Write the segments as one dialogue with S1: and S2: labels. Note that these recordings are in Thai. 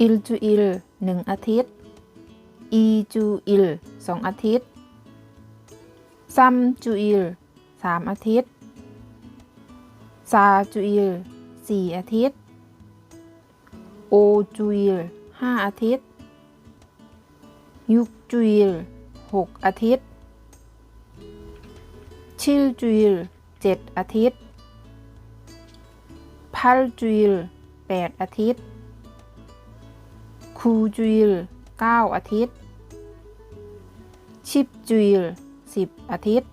S1: อิลจูอิลหนึ่งอาทิตย์ อีจูอิลสองอาทิตย์ ซัมจูอิลสามอาทิตย์ ซาจูอิลสี่อาทิตย์ โอจูอิลห้าอาทิตย์ ยุกจูอิลหกอาทิตย์ ชิลจูอิลเจ็ดอาทิตย์ พัลจูอิลแปดอาทิตย์ คูจูอิลเก้าอาทิตย์ ชิปจูอิลสิบอาทิตย์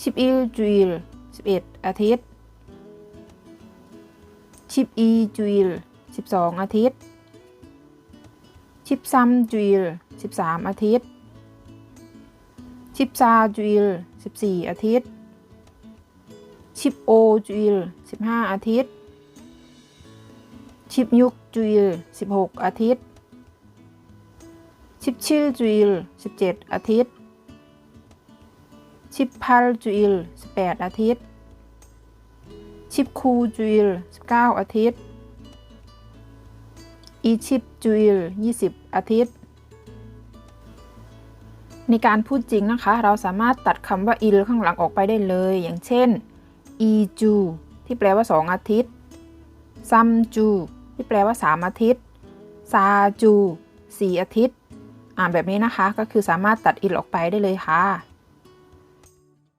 S1: ชิปอิลจูอิลสิบเอ็ดอาทิตย์ ชิปอีจูอิลสิบสองอาทิตย์ ชิปซัมจูอิลสิบสามอาทิตย์ ชิปซาจูอิลสิบสี่อาทิตย์ ชิปโอจูอิลสิบห้าอาทิตย์ ชิปยุกจูอิลสิบหกอาทิตย์ชิปชิลจูอิลสิบเจ็ดอาทิตย์ชิปพัลจูอิลสิบแปดอาทิตย์ชิปคูจูอิลสิบเก้าอาทิตย์ อีชิปจูอิลยี่สิบอาทิตย์ ในการพูดจริงนะคะ เราสามารถตัดคำว่า il ข้างหลังออกไปได้เลย อย่างเช่นอีจูที่แปลว่า 2 อาทิตย์ซัมจู ที่แปลว่า 3 อาทิตย์ ซาจู 4 อาทิตย์ อ่านแบบนี้นะคะ ก็คือสามารถตัดอิทออกไปได้เลยค่ะ